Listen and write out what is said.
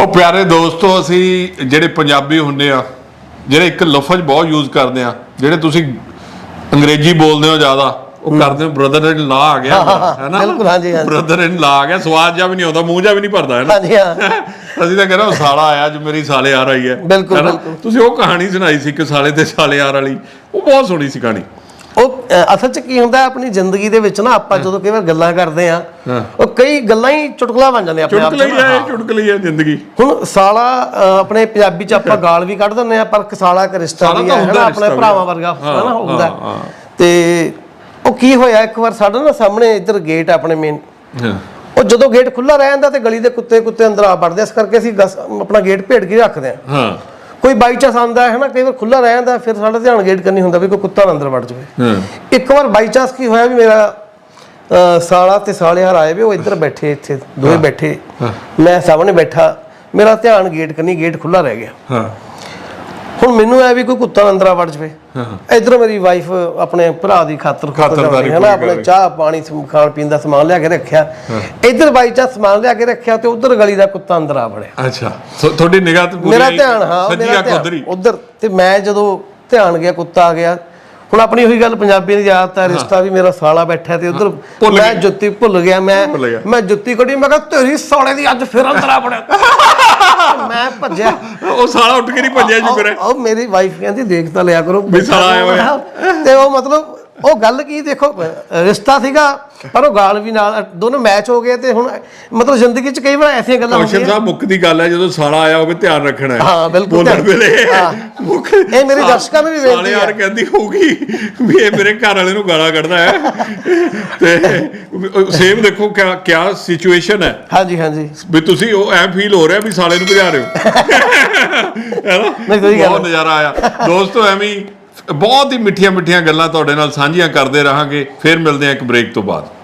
ਉਹ ਪਿਆਰੇ ਦੋਸਤੋ ਅਸੀਂ ਜਿਹੜੇ ਪੰਜਾਬੀ ਹੁੰਦੇ ਆ ਜਿਹੜੇ ਇੱਕ ਲਫ਼ਜ਼ ਬਹੁਤ ਯੂਜ਼ ਕਰਦੇ ਆ ਜਿਹੜੇ ਤੁਸੀਂ ਅੰਗਰੇਜ਼ੀ ਬੋਲਦੇ ਹੋ ਜ਼ਿਆਦਾ ਉਹ ਕਰਦੇ ਹੋ ਬ੍ਰਦਰ ਇਨ ਲਾ ਆ ਗਿਆ ਹੈ ਨਾ ਬਿਲਕੁਲ, ਹਾਂਜੀ, ਹਾਂਜੀ। ਬ੍ਰਦਰ ਇਨ ਲਾ ਆ ਗਿਆ ਸਵਾਦ ਜਾ ਵੀ ਨਹੀਂ ਆਉਂਦਾ ਮੂੰਹ ਜਾ ਵੀ ਨਹੀਂ ਭਰਦਾ ਹੈ ਨਾ ਹਾਂਜੀ ਹਾਂ ਅਸੀਂ ਤਾਂ ਕਹਿੰਦੇ ਉਹ ਸਾਲਾ ਆਇਆ ਜੋ ਮੇਰੀ ਸਾਲੇ ਆ ਰਹੀ ਹੈ? ਬਿਲਕੁਲ। ਤੁਸੀਂ ਉਹ ਕਹਾਣੀ ਸੁਣਾਈ ਸੀ ਕਿ ਸਾਲੇ ਤੇ ਸਾਲੇ ਆ ਵਾਲੀ ਉਹ ਬਹੁਤ ਸੋਹਣੀ ਸੀ ਕਹਾਣੀ ਉਹ ਅਸਲ ਚ ਕੀ ਹੁੰਦਾ ਆਪਣੀ ਜ਼ਿੰਦਗੀ ਦੇ ਵਿੱਚ ਨਾ ਆਪਾਂ ਜਦੋਂ ਕਈ ਵਾਰ ਗੱਲਾਂ ਕਰਦੇ ਆ। ਉਹ ਕਈ ਗੱਲਾਂ ਹੀ ਚੁਟਕਲਾ ਬਣ ਜਾਂਦੇ ਆਪਣੇ ਆਪ ਚੁਟਕਲੀ ਹੈ ਚੁਟਕਲੀ ਹੈ ਜ਼ਿੰਦਗੀ। ਹੁਣ ਸਾਲਾ ਆਪਣੇ ਪੰਜਾਬੀ ਚ ਆਪਾਂ ਗਾਲ ਵੀ ਕੱਢ ਦਿੰਦੇ ਆ ਪਰ ਸਾਲਾ ਇੱਕ ਰਿਸ਼ਤਾ ਵੀ ਹੈ ਨਾ ਆਪਣੇ। ਭਰਾਵਾਂ ਵਰਗਾ ਹਾਂ, ਹੈ ਨਾ ਹੁੰਦਾ। ਤੇ ਉਹ ਕੀ ਹੋਇਆ ਇੱਕ ਵਾਰ ਸਾਡਾ ਨਾ ਸਾਹਮਣੇ ਇੱਧਰ ਗੇਟ ਆਪਣੇ ਮੇਨ ਉਹ ਜਦੋਂ ਗੇਟ ਖੁੱਲਾ ਰਹਿ ਜਾਂਦਾ ਤੇ ਗਲੀ ਦੇ ਕੁੱਤੇ ਕੁੱਤੇ ਅੰਦਰ ਆ ਵੜਦੇ ਇਸ ਕਰਕੇ ਅਸੀਂ ਆਪਣਾ ਗੇਟ ਭੇੜ ਕੇ ਰੱਖਦੇ ਆ ਹਾਂ। ਕੋਈ ਬਾਈ ਚਾਂਸ ਆਂਦਾ ਹੈ ਨਾ ਕਈ ਵਾਰ ਖੁੱਲਾ ਰਹਿ ਜਾਂਦਾ ਫਿਰ ਸਾਡਾ ਧਿਆਨ ਗੇਟ ਕਰਨੀ ਹੁੰਦਾ ਵੀ ਕੋਈ ਕੁੱਤਾ ਨਾ ਅੰਦਰ ਵੜ ਜਾਵੇ। ਇੱਕ ਵਾਰ ਬਾਈ ਚਾਂਸ ਕੀ ਹੋਇਆ ਵੀ ਮੇਰਾ ਸਾਲਾ ਤੇ ਸਾਲਿਆਰ ਆਏ ਵੀ ਉਹ ਇੱਧਰ ਬੈਠੇ ਇੱਥੇ ਦੋਵੇਂ ਬੈਠੇ। ਮੈਂ ਸਾਹਮਣੇ ਬੈਠਾ ਮੇਰਾ ਧਿਆਨ ਗੇਟ ਕਰਨੀ ਗੇਟ ਖੁੱਲਾ ਰਹਿ ਗਿਆ। ਹਾਂ। ਹੁਣ ਮੈਨੂੰ ਐ ਵੀ ਕੋਈ ਕੁੱਤਾ ਅੰਦਰ ਵੜ ਜਾਵੇ। ਇੱਧਰ ਮੇਰੀ ਵਾਈਫ ਆਪਣੇ ਭਰਾ ਦੀ ਖਾਤਰ ਖਾਤਰਦਾਰੀ ਹੈ ਨਾ ਆਪਣੇ ਚਾਹ ਪਾਣੀ ਖਾਣ ਪੀਣ ਦਾ ਸਮਾਨ ਲਿਆ ਕੇ ਰੱਖਿਆ। ਇੱਧਰ ਬਾਈ ਚਾਂਸ ਸਮਾਨ ਲਿਆ ਕੇ ਰੱਖਿਆ ਤੇ ਉਧਰ ਗਲੀ ਦਾ ਕੁੱਤਾ ਅੰਦਰ ਆ ਵੜਿਆ। ਅੱਛਾ ਤੁਹਾਡੀ ਨਿਗਾਹ ਤੇ ਪੂਰੀ ਮੇਰਾ ਧਿਆਨ ਹਾਂ ਮੇਰਾ ਧਿਆਨ। ਉਧਰ ਤੇ ਮੈਂ ਜਦੋਂ ਧਿਆਨ ਗਿਆ ਕੁੱਤਾ ਆ ਗਿਆ ਹੁਣ ਆਪਣੀ ਉਹੀ ਗੱਲ ਪੰਜਾਬੀ ਦੀ ਆਦਤ ਹੈ। ਰਿਸ਼ਤਾ ਵੀ ਮੇਰਾ ਸਾਲਾ ਬੈਠਾ ਤੇ ਉਧਰ ਮੈਂ। ਜੁੱਤੀ ਭੁੱਲ ਗਿਆ ਮੈਂ। ਮੈਂ ਜੁੱਤੀ ਕੱਢੀ ਮੈਂ ਕਿਹਾ ਤੇਰੀ ਸਾਲੇ ਦੀ ਅੱਜ ਫਿਰ ਅੰਦਰ ਆ ਵੜਿਆ। ਮੈਂ ਭੱਜਿਆ। ਉਹ ਸਾਲਾ ਉੱਠ ਕੇ ਨਹੀਂ ਭੱਜਿਆ ਸ਼ੁਕਰ ਹੈ ਉਹ ਮੇਰੀ ਵਾਈਫ ਕਹਿੰਦੀ ਦੇਖ ਤਾਂ ਲਿਆ ਕਰੋ। ਵੀ ਸਾਲਾ ਆਇਆ ਹੋਇਆ। ਤੇ ਉਹ ਮਤਲਬ ਉਹ ਗੱਲ ਕੀ ਦੇਖੋ ਰਿਸ਼ਤਾ ਸੀਗਾ ਪਰ ਉਹ ਗਾਲ ਵੀ ਨਾਲ ਦੋਨੋਂ ਮੈਚ ਹੋ ਗਏ ਤੇ ਹੁਣ ਮਤਲਬ ਜ਼ਿੰਦਗੀ 'ਚ ਕਈ ਵਾਰ ਐਸੀਆਂ ਗੱਲਾਂ ਕੌਸ਼ਲ ਹੁੰਦੀਆਂ। ਸਾਹਿਬ ਮੁੱਖ ਦੀ ਗੱਲ ਹੈ ਜਦੋਂ ਸਾਲਾ ਆਇਆ ਹੋਵੇ ਧਿਆਨ ਰੱਖਣਾ ਹੈ। ਹਾਂ, ਬਿਲਕੁਲ ਬੋਲਣ ਧਿਆਨ- ਵੇਲੇ। ਹਾਂ। ਮੁੱਖ ਇਹ ਮੇਰੇ ਦਰਸ਼ਕਾਂ ਨੂੰ ਵੀ ਬੇਨਤੀ ਸਾਲੇ ਯਾਰ ਹੈ। ਕਹਿੰਦੀ ਹੋਊਗੀ ਵੀ ਇਹ ਮੇਰੇ ਘਰ ਵਾਲੇ ਨੂੰ ਗਾਲਾਂ ਕੱਢਦਾ ਹੈ। ਤੇ ਸੇਮ ਦੇਖੋ ਕਿਆ ਕਿਆ ਸਿਚੁਏਸ਼ਨ ਹੈ। ਹਾਂਜੀ ਹਾਂਜੀ। ਵੀ ਤੁਸੀਂ ਉਹ ਐ ਫੀਲ ਹੋ ਰਿਹਾ ਵੀ ਸਾਲੇ ਨੂੰ ਭਜਾ ਰਹੇ ਹੋ। ਹੈ ਨਾ? ਨਹੀਂ, ਸਹੀ ਗੱਲ ਬਹੁਤ ਨਜ਼ਾਰਾ ਆਇਆ। ਦੋਸਤੋ ਐਵੇਂ ਹੀ ਬਹੁਤ ਹੀ ਮਿੱਠੀਆਂ ਮਿੱਠੀਆਂ ਗੱਲਾਂ ਤੁਹਾਡੇ ਨਾਲ ਸਾਂਝੀਆਂ ਕਰਦੇ ਰਹਾਂਗੇ। ਫਿਰ ਮਿਲਦੇ ਹਾਂ ਇੱਕ ਬ੍ਰੇਕ ਤੋਂ ਬਾਅਦ।